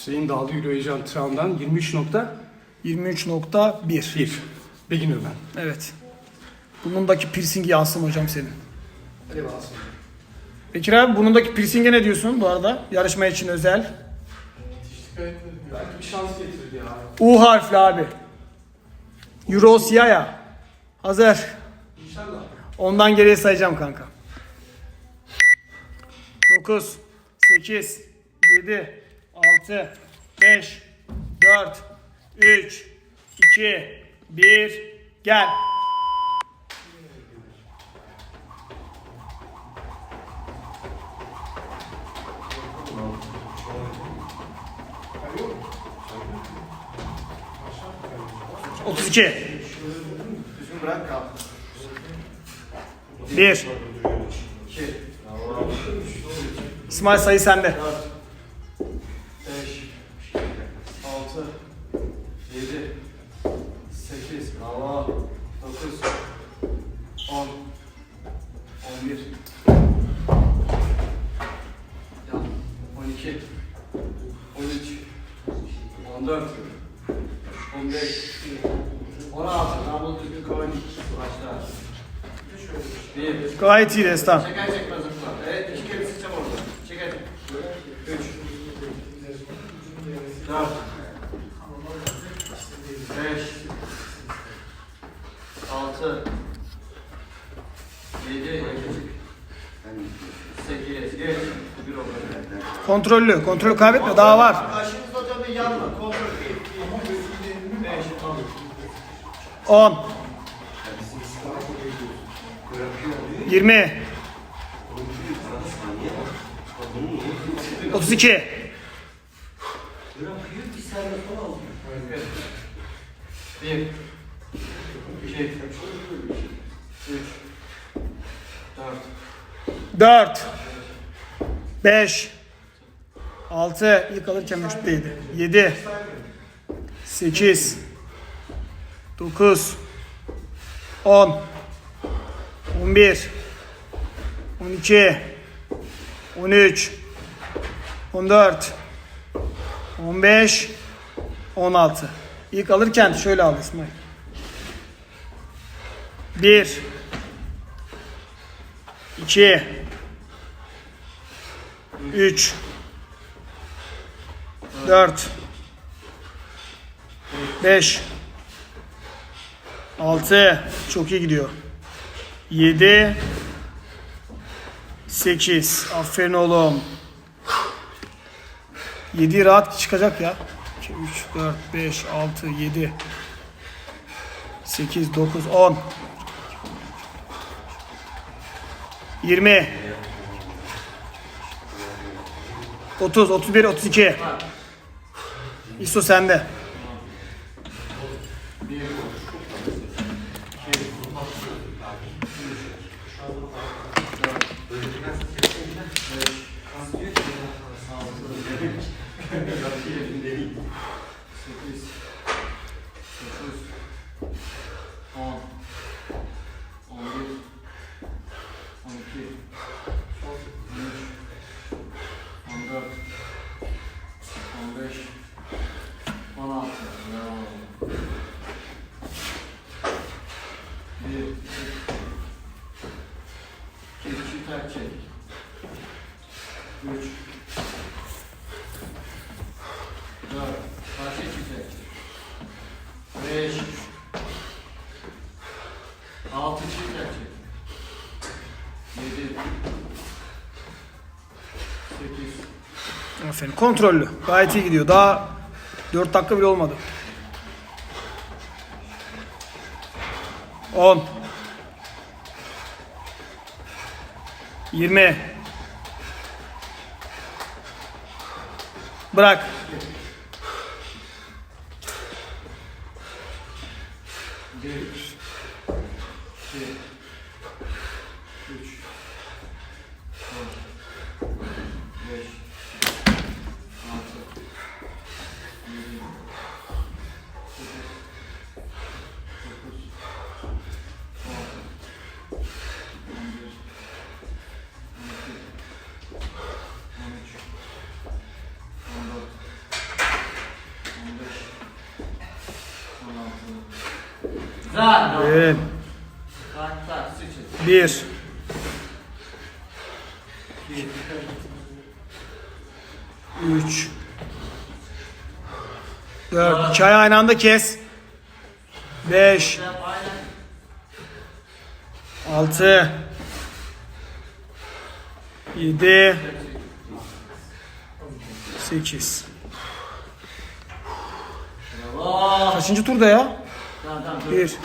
Hüseyin Dağlı Yürüyücü antrenmandan 23.1. 23.1. Beginner ben. Evet. Burnundaki piercingi yansın hocam senin. Hadi bakalım. Bekir abi burnundaki piercinge ne diyorsun bu arada? Yarışma için özel. Belki bir şans getirdi ya. U harfli abi. Euro siyah ya. Hazır. İnşallah. Ondan geriye sayacağım kanka. 9, 8, 7, 6, 5, 4, 3, 2, 1, gel. Otuz iki. Bir. İsmail sayı sende. 5 6 7 8 Bravo 9 10 11 Ya 12 13 14 15 16 Double düzgün koyun. Başla. Bir. Gayet iyi Destan. Çeker çekmez zıpla. Evet iki kere sıçacağım orada. Çeker. Üç. Dört. Beş. Altı. Yedi. Sekiz. Geç. Bir oldu. Kontrollü. Kontrolü kaybetme. Daha var. Aşınız hocam bir yanma. Kontrol. Bir, iki, üç, beş. Altı. 10 20 32 Bir. İki. Üç. Dört. 4 5 6 ilk alırken vücuttaydı. 7 8 9 10 11 12 13 14 15 16 İlk alırken şöyle al İsmail. 1 2 3 4 5 6 çok iyi gidiyor. 7 8 aferin oğlum. 7 rahat çıkacak ya. 2 3 4 5 6 7 8 9 10 20 30 31 32 İso sende. Sekiz. Dokuz. On. On bir. On iki. On üç. On dört. On beş. On altı. Bravo. Bir. İki. İki tak çek. Üç. Dört. Karşı çift Beş. Altı çift erkek. Yedi. Sekiz. Aferin. Kontrollü. Gayet iyi gidiyor. Daha 4 dakika bile olmadı. 10 20 Bırak. Üç. Bravo. Evet. Sıçın. Bir. Üç. Dört. Ayağı aynı anda kes. Beş. Altı. Yedi. Sekiz. Kaçıncı turda ya? Bir.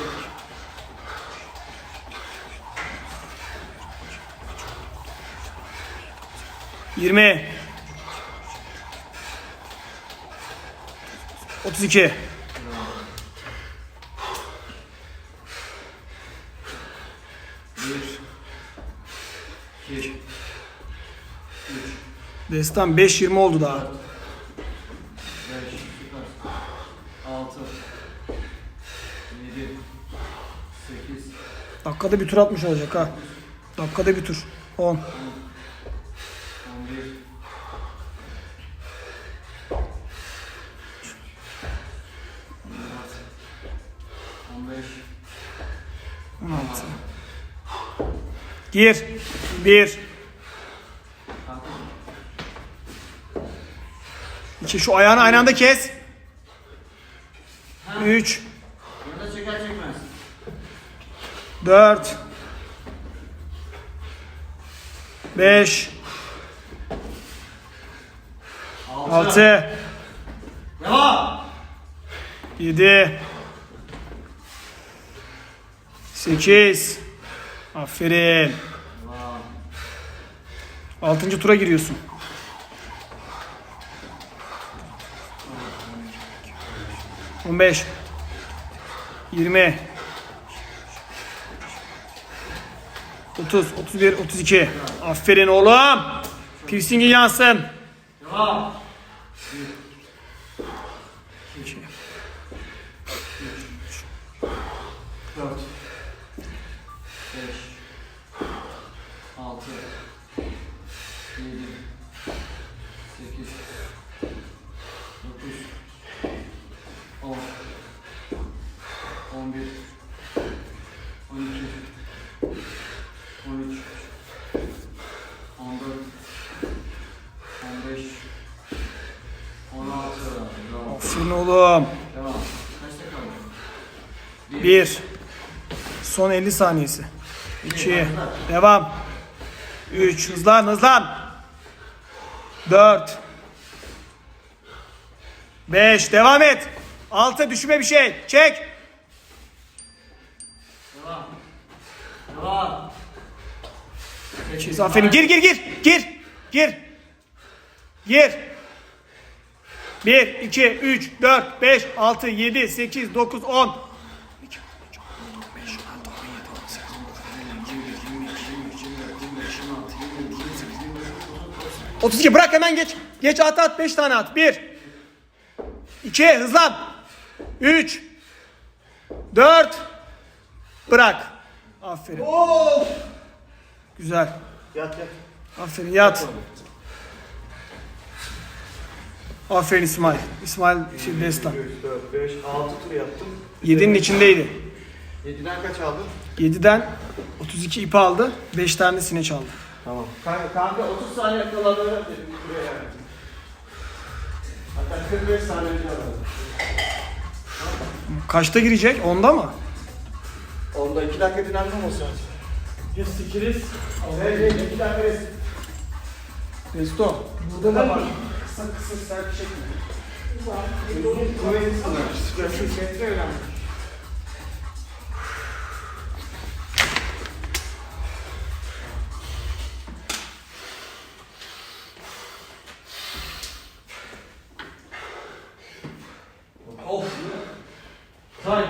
Yirmi. Otuz. İki. Destan 5-20 oldu daha. Beş. Süper. Altı. Yedi. Sekiz. Dakikada bir tur atmış olacak ha. Dakikada bir tur. 10. On bir. On dört. On beş. 16. Gir. 1. Kanka. 2. Şu ayağını aynı anda kes. 3. Burada çeker çekmez. 4. 5. Altı. 6. Devam. 7. 8. Aferin. 6. tura giriyorsun. On beş. Yirmi. 30, 31, 32. Aferin oğlum. Piercing'i yansın. Devam. 2. 4. 5. oğlum. Devam. Kaçta kaldı? Bir. Son 50 saniyesi. İki. Devam. Üç. Hızlan, hızlan. Dört. Beş. Devam et. Altı. Düşme bir şey. Çek. Devam. Devam. Sekiz. Aferin. Gir, gir, gir. Gir. Gir. Gir. 1, 2, 3, 4, 5, 6, 7, 8, 9, 10. 32 bırak hemen geç. Geç at at 5 tane at. 1 2 hızlan. 3 4 Bırak. Aferin. Güzel. Yat yat. Aferin yat. Aferin İsmail. İsmail şey destan. 3, 4, 5, 6 tur yaptım. 7'nin içindeydi. 7'den kaç aldın? 7'den 32 ipi aldı. 5 tanesine çaldı. Tamam. Kanka, kanka 30 saniye kala dedim buraya yani. Hatta 45 saniye aradım. Kaçta girecek? Onda mı? Onda 2 dakika dinlenmem olsun. Biz sikiriz. Evet, evet, 2 dakika rest. Resto. Burada da var. Kısa kısa sert çekme. Uzun kuvvetli sınır. Metre önemli. Of. Say.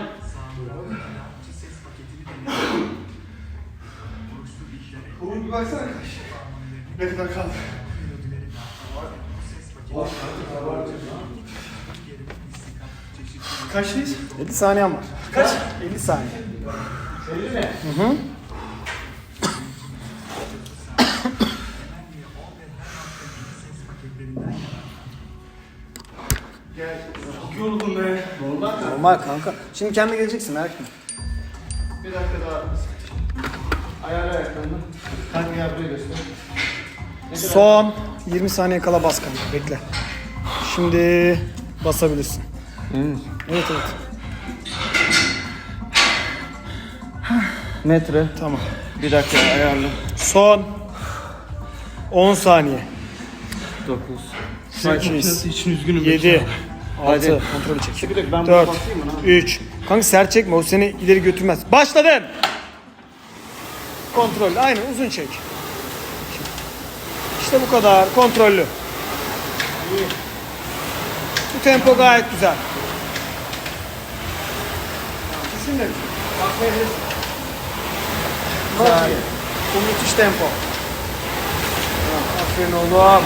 Uğur bir baksana kaç. Ne kadar kaldı? Kaçtayız? 50 saniyem var. Kaç? 50 saniye. 50 mi? Hı hı. Çok yoruldum be. Normal kanka. Normal kanka. Şimdi kendi geleceksin merak etme. Bir dakika daha. Ayarla ayaklarını. Kanka buraya göster. Son 20 saniye kala bas kanka. Bekle. Şimdi basabilirsin. Evet evet. Metre. Tamam. Bir dakika ayarla. Son 10 saniye. 9. 8 için üzgünüm. 7 Hadi. 6 kontrolü çek. Sıkı dök ben bunu 4 basayım mı lan? 3 Kanka sert çekme o seni ileri götürmez. Başladın. Kontrol. Aynen uzun çek. İşte bu kadar. Kontrollü. Bu tempo gayet güzel. Düşünme. Bakmayabilirsin. Güzel. Bu müthiş tempo. Aferin oğlum.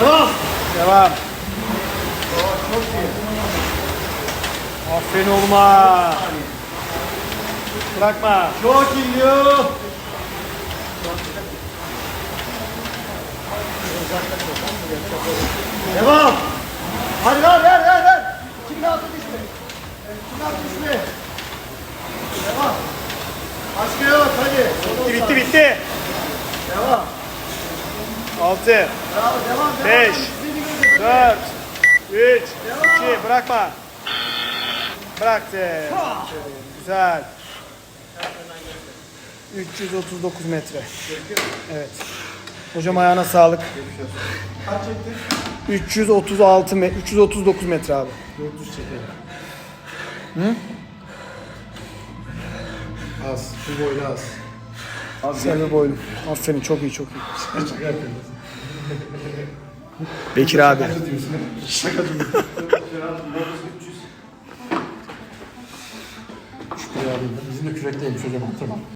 Devam. Devam. Aferin oğluma. Bırakma. Çok iyi yo. Devam. Hadi lan ver ver ver. Kimin altı düşme. Kimin altı düşme. Devam. Başka yok hadi. Bitti bitti bitti. Devam. 6 Bravo devam devam. Beş. Gibi. 4 3 2 bırakma. Bıraktı. Güzel. 339 metre. Evet. Hocam ayağına sağlık. Kaç çektin? 336 me 339 metre abi. 400 çekelim. Az. Bu boyda az. Selvi boylu. Aferin çok iyi çok iyi. Bekir abi. Şaka. Şükrü abi. Bizim de kürekteymiş hocam hatırlam.